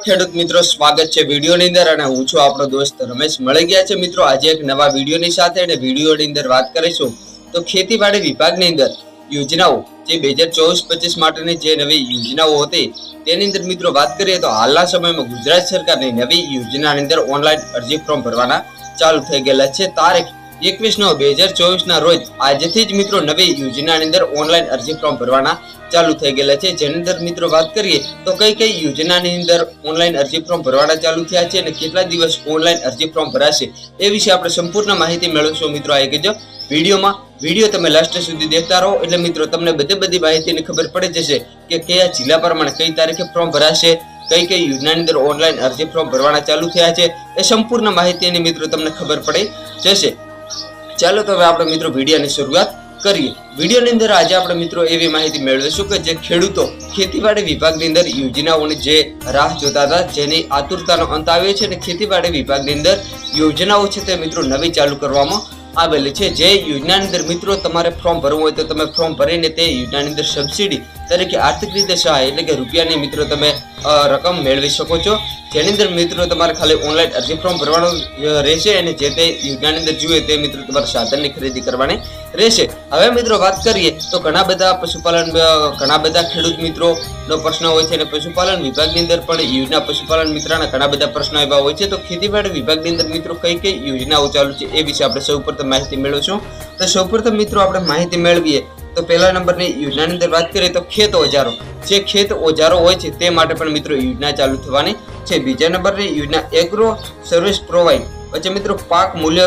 ખેડૂત મિત્રો, સ્વાગત છે વિડીયોની અંદર અને હું છું આપણો દોસ્ત રમેશ. મળી ગયા છે મિત્રો આજે એક નવા વિડીયોની સાથે અને વિડીયોની અંદર વાત કરીશું તો ખેતીવાડી વિભાગની અંદર યોજનાઓ જે બે હજાર ચોવીસ પચીસ માટેની જે નવી યોજનાઓ હતી, તેની અંદર મિત્રો વાત કરીએ તો હાલના સમયમાં ગુજરાત સરકારની નવી યોજનાની અંદર ઓનલાઈન અરજી ફોર્મ ભરવાના ચાલુ થઈ ગયેલા છે. તારીખ એકવીસ નવ બે હજાર ચોવીસ ના રોજ આજથી જ મિત્રો નવી યોજનાની અંદર ઓનલાઈન અરજી ફોર્મ ભરવાના ચાલુ થઈ ગયેલા છે. જેની અંદર મિત્રો વાત કરીએ તો કઈ કઈ યોજનાની અંદર ઓનલાઈન અરજી ફોર્મ ભરવાના ચાલુ થયા છે અને કેટલા દિવસ ઓનલાઈન અરજી ફોર્મ ભરાશે એ વિશે આપણે સંપૂર્ણ માહિતી મેળવશું. મિત્રો, આ કહેજો વિડીયોમાં. વીડિયો તમે લાસ્ટ સુધી દેખતા રહો એટલે મિત્રો તમને બધી બધી માહિતીની ખબર પડી જશે કે કયા જિલ્લા પ્રમાણે કઈ તારીખે ફોર્મ ભરાશે, કઈ કઈ યોજનાની અંદર ઓનલાઈન અરજી ફોર્મ ભરવાના ચાલુ થયા છે એ સંપૂર્ણ માહિતીની મિત્રો તમને ખબર પડી જશે. ચાલો તો હવે આપણે મિત્રો વિડીયોની શરૂઆત કરીએ. વિડીયોની અંદર આજે આપણે મિત્રો એવી માહિતી મેળવીશું કે જે ખેડૂતો ખેતીવાડી વિભાગની અંદર યોજનાઓની જે રાહ જોતા હતા, જેની આતુરતાનો અંત આવ્યો છે અને ખેતીવાડી વિભાગની અંદર યોજનાઓ છે તે મિત્રો નવી ચાલુ કરવામાં આવેલી છે. જે યોજનાની અંદર મિત્રો તમારે ફોર્મ ભરવું હોય તો તમે ફોર્મ ભરીને તે યોજનાની અંદર સબસિડી તરીકે આર્થિક રીતે સહાય એટલે કે રૂપિયાની મિત્રો તમે રકમ મેળવી શકો છો. જેની અંદર મિત્રો તમારે ખાલી ઓનલાઈન અરજી ફોર્મ ભરવાનું રહેશે અને જે તે યોજનાની અંદર જોઈએ તે મિત્રો તમારે સાધનની ખરીદી કરવાની રહેશે. હવે મિત્રો વાત કરીએ તો ઘણા બધા પશુપાલન ઘણા બધા ખેડૂત મિત્રોનો પ્રશ્ન હોય છે અને પશુપાલન વિભાગની અંદર પણ યોજના પશુપાલન મિત્રના ઘણા બધા પ્રશ્નો એવા હોય છે. તો ખેતીવાડી વિભાગની અંદર મિત્રો કઈ કઈ યોજનાઓ ચાલુ છે એ વિશે આપણે સૌપ્રથમ માહિતી મેળવશું. તો સૌપ્રથમ મિત્રો આપણે માહિતી મેળવીએ તો પહેલા નંબરની યોજનાની અંદર વાત કરીએ તો ખેત ઓજારો. જે ખેત ઓજારો હોય છે, તે માટે પણ મિત્રો યોજના ચાલુ થવાની છે. બીજા નંબરની યોજના એગ્રો સર્વિસ પ્રોવાઈડ પછી મિત્રો પાક મૂલ્ય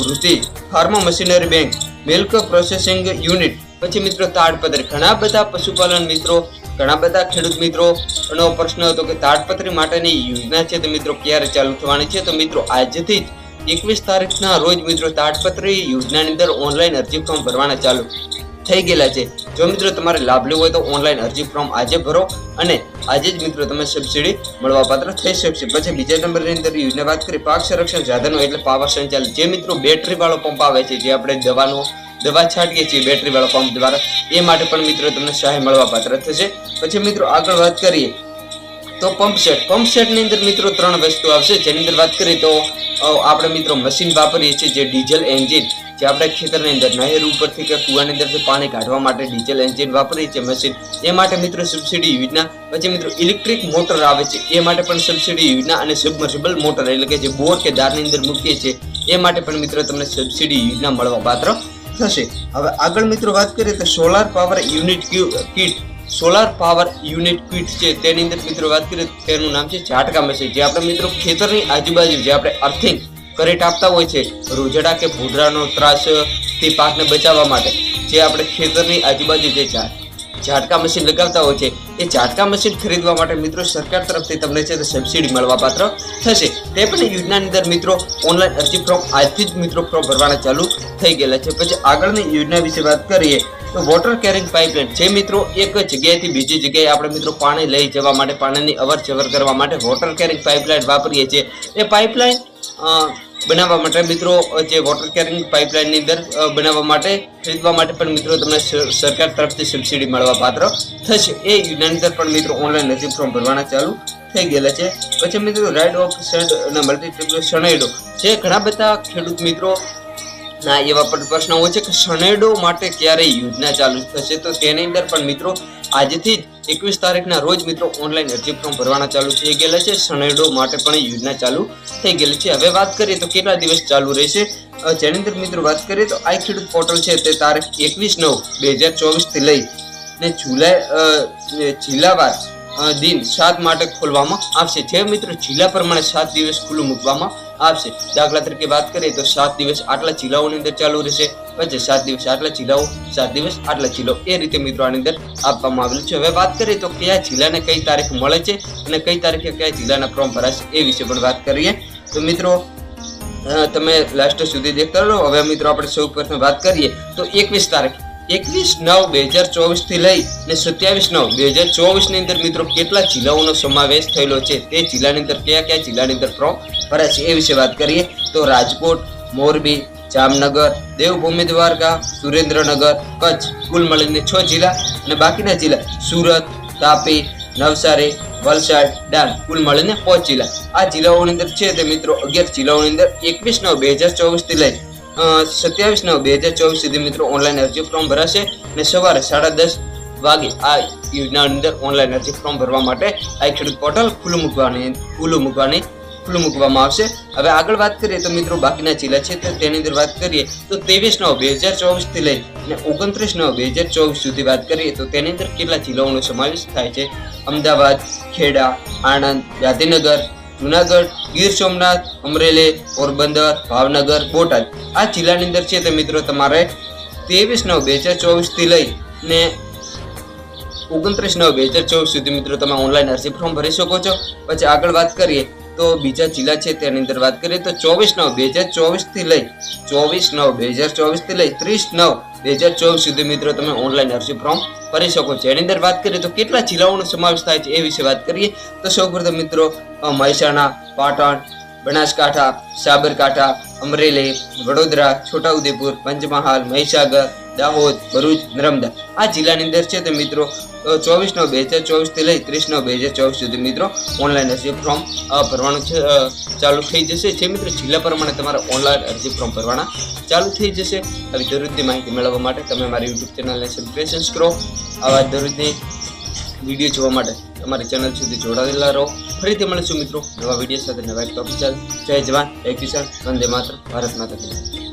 વૃદ્ધિ, farm machinery bank, milk processing unit. પછી મિત્રો તાડપત્ર. ઘણા બધા પશુપાલન મિત્રો, ઘણા બધા ખેડૂત મિત્રો નો પ્રશ્ન હતો કે તાડપત્રી માટેની યોજના છે, તો મિત્રો ક્યારે ચાલુ થવાની છે? તો મિત્રો આજથી જ એકવીસ તારીખના રોજ મિત્રો તાડપત્રી યોજનાની અંદર ઓનલાઈન અરજી ફોર્મ ભરવાના ચાલુ. થઈ ગયેલા છે. જો મિત્રો તમારે લાભ લેવો હોય તો ઓનલાઈન અરજી ફોર્મ આજે ભરો અને આજે જ મિત્રો તમે સબસિડી મળવાપાત્ર થઈ શકશે. પછી બીજા નંબરની અંદર યોજના વાત કરીએ, પાક સંરક્ષણ સાધનો એટલે પાવર સંચાલિત. જે મિત્રો બેટરીવાળો પંપ આવે છે, જે આપણે દવાનો, દવા છાંટીએ છીએ બેટરીવાળા પંપ દ્વારા, એ માટે પણ મિત્રો તમને સહાય મળવાપાત્ર થશે. પછી મિત્રો આગળ વાત કરીએ તો પંપ સેટ પંપ સેટની અંદર મિત્રો ત્રણ વસ્તુ આવશે. જેની અંદર વાત કરીએ તો આપણે મિત્રો મશીન વાપરીએ છીએ જે ડીઝલ એન્જિન જે આપણે ખેતરની અંદર નહેર ઉપરથી કે કુવાની અંદરથી પાણી કાઢવા માટે ડીઝલ એન્જિન વાપરીએ છીએ મશીન એ માટે મિત્રો સબસિડી યોજના, પછી મિત્રો ઇલેક્ટ્રિક મોટર આવે છે. એ માટે પણ સબસિડી યોજના અને સબમર્સિબલ મોટર એટલે કે જે બોર કે દારની અંદર મૂકીએ છીએ, એ માટે પણ મિત્રો તમને સબસિડી યોજના મળવા પાત્ર થશે. હવે આગળ મિત્રો વાત કરીએ તો solar power unit kit. Solar power unit kit છે, તેની અંદર મિત્રો વાત કરીએ તેનું નામ છે ઝાટકા મશીન જે આપણે મિત્રો ખેતરની આજુબાજુ જે આપણે અર્થિંગ કરેટ આપતા હોય છે, રોજડા કે ભૂંડરાનો ત્રાસથી પાકને બચાવવા માટે, જે આપણે ખેતરની આજુબાજુ જે ઝાડ ઝાટકા મશીન લગાવતા હોય છે. એ ઝાટકા મશીન ખરીદવા માટે મિત્રો સરકાર તરફથી તમને છે તે સબસિડી મળવા પાત્ર થશે. તે પણ યોજનાની અંદર મિત્રો ઓનલાઈન અરજી ફોર્મ આજથી જ મિત્રો ફોર્મ ભરવાના ચાલુ થઈ ગયેલા છે. પછી આગળની યોજના વિશે વાત કરીએ તો વોટર કેરિંગ પાઇપલાઇન જે મિત્રો એક જગ્યાએથી બીજી જગ્યાએ આપણે મિત્રો પાણી લઈ જવા માટે પાણીની અવર કરવા માટે વોટર કેરિંગ પાઇપલાઇન વાપરીએ છીએ. એ પાઇપલાઇન બનાવવા માટે મિત્રો જે વોટર કેરિંગ પાઇપલાઇનની અંદર બનાવવા માટે, ખરીદવા માટે પણ મિત્રો તમને સરકાર તરફથી સબસિડી મળવા પાત્ર થશે. એ યોજનાની અંદર પણ મિત્રો ઓનલાઈન અરજી ફોર્મ ભરવાના ચાલુ થઈ ગયેલા છે. પછી મિત્રો રાઇડ ઓફ સેન્ડ અને મલ્ટીપ્લિકલ શણેડો જે ઘણા બધા ખેડૂત મિત્રો ના એવા પણ પ્રશ્ન હોય છે કે શણેડો માટે ક્યારે યોજના ચાલુ થશે? તો તેની અંદર પણ મિત્રો, આજથી જ એકવીસ તારીખના રોજ મિત્રો ઓનલાઈન અરજી ફોર્મ ભરવાના ચાલુ થઈ ગયેલા છે. શનેડો માટે પણ યોજના ચાલુ થઈ ગયેલી છે. હવે વાત કરીએ તો કેટલા દિવસ ચાલુ રહેશે? જેની મિત્રો વાત કરીએ તો આ ખેડૂત પોર્ટલ છે તે તારીખ એકવીસ નવ બે હજાર ચોવીસથી લઈ ને જુલાઈ જિલ્લાવાર દિન સાત માટે ખોલવામાં આવશે. જે મિત્રો જિલ્લા પ્રમાણે સાત દિવસ ખુલ્લું મૂકવામાં આવશે દાખલા તરીકે વાત કરીએ તો સાત દિવસ આટલા જિલ્લાઓની અંદર ચાલુ રહેશે. પછી સાત દિવસ આટલા જિલ્લાઓ સાત દિવસ આટલા જિલ્લાઓ એ રીતે મિત્રો આની અંદર આપવામાં આવેલું છે. હવે વાત કરીએ તો કયા જિલ્લાને કઈ તારીખ મળે છે અને કઈ તારીખે કયા જિલ્લાના ફોર્મ ભરાશે એ વિશે પણ વાત કરીએ. તો મિત્રો તમે લાસ્ટ સુધી દેખતા રહો. હવે મિત્રો આપણે સૌ પ્રથમ વાત કરીએ તો એકવીસ તારીખ. એકવીસ નવ બે હજાર ચોવીસથી લઈ અને સત્યાવીસ નવ બે હજાર ચોવીસની અંદર મિત્રો કેટલા જિલ્લાઓનો સમાવેશ થયેલો છે તે જિલ્લાની અંદર કયા કયા જિલ્લાની અંદર ફોર્મ ભરાય છે એ વિશે વાત કરીએ. તો રાજકોટ, મોરબી, જામનગર, દેવભૂમિ, દ્વારકા, સુરેન્દ્રનગર, કચ્છ, કુલ મળીને છ જિલ્લા અને બાકીના જિલ્લા સુરત, તાપી, નવસારી, વલસાડ, ડાંગ કુલ મળીને પાંચ જિલ્લા. આ જિલ્લાઓની અંદર છે તે મિત્રો અગિયાર જિલ્લાઓની અંદર એકવીસ નવ બે હજાર ચોવીસથી લઈ સત્યાવીસ નવ બે હજાર ચોવીસ સુધી મિત્રો ઓનલાઈન અરજી ફોર્મ ભરાશે અને સવારે સાડા દસ વાગે આ યોજનાની અંદર ઓનલાઈન અરજી ફોર્મ ભરવા માટે આ ખેડૂત પોર્ટલ ખુલ્લું મૂકવાની ખુલ્લું મૂકવાની, ખુલ્લું મૂકવામાં આવશે. હવે આગળ વાત કરીએ તો મિત્રો બાકીના જિલ્લા છે તો તેની અંદર વાત કરીએ તો ત્રેવીસ નવ બે હજાર ચોવીસથી લઈ અને ઓગણત્રીસ નવ બે હજાર ચોવીસ સુધી વાત કરીએ તો તેની અંદર કેટલા જિલ્લાઓનો સમાવેશ થાય છે? અમદાવાદ, ખેડા, આણંદ, ગાંધીનગર જુનાગઢ, ગીર સોમનાથ, અમરેલી, પોરબંદર, ભાવનગર, બોટાદ. આ જિલ્લાની અંદર છે તો મિત્રો તમારે ત્રેવીસ નવ બે હજાર ચોવીસથી લઈને ઓગણત્રીસ નવ બે હજાર ચોવીસ સુધી મિત્રો તમે ઓનલાઈન અરજી ફોર્મ ભરી શકો છો. પછી આગળ વાત કરીએ તો બીજા જિલ્લા છે તેની અંદર વાત કરીએ તો ચોવીસ નવ બે હજાર ચોવીસથી લઈ ચોવીસ નવ બે હજાર ચોવીસથી લઈ ત્રીસ નવ બે હજાર ચોવીસ સુધી મિત્રો તમે ઓનલાઈન અરજી ફોર્મ ભરી શકો છો. એની અંદર વાત કરીએ તો કેટલા જિલ્લાઓનો સમાવેશ થાય છે એ વિશે વાત કરીએ. તો સૌપ્રથમ મિત્રો મહેસાણા, પાટણ, બનાસકાંઠા, સાબરકાંઠા, અમરેલી, વડોદરા, છોટાઉદેપુર, પંચમહાલ, મહીસાગર દાહોદ, ભરૂચ, નર્મદા. આ જિલ્લાની અંદર છે તે મિત્રો ચોવીસ નવ બે હજાર ચોવીસથી લઈ ત્રીસ નવ બે હજાર ચોવીસ સુધી મિત્રો ઓનલાઈન અરજી ફોર્મ ભરવાનું ચાલુ થઈ જશે. જે મિત્રો જિલ્લા પ્રમાણે તમારે ઓનલાઈન અરજી ફોર્મ ભરવાના ચાલુ થઈ જશે. આવી દરરોજની માહિતી મેળવવા માટે તમે મારી યુટ્યુબ ચેનલને સબસ્ક્રિપ્શન કરો આવા દરરોજની વીડિયો જોવા માટે અમારી ચેનલ સુધી જોડાયેલા રહો. ફરીથી મળીશું મિત્રો નવા વીડિયો સાથે. નવા ટોપિક ચાલ જય જવાન. જય કિસાન. વંદે માત્ર ભારત માતા.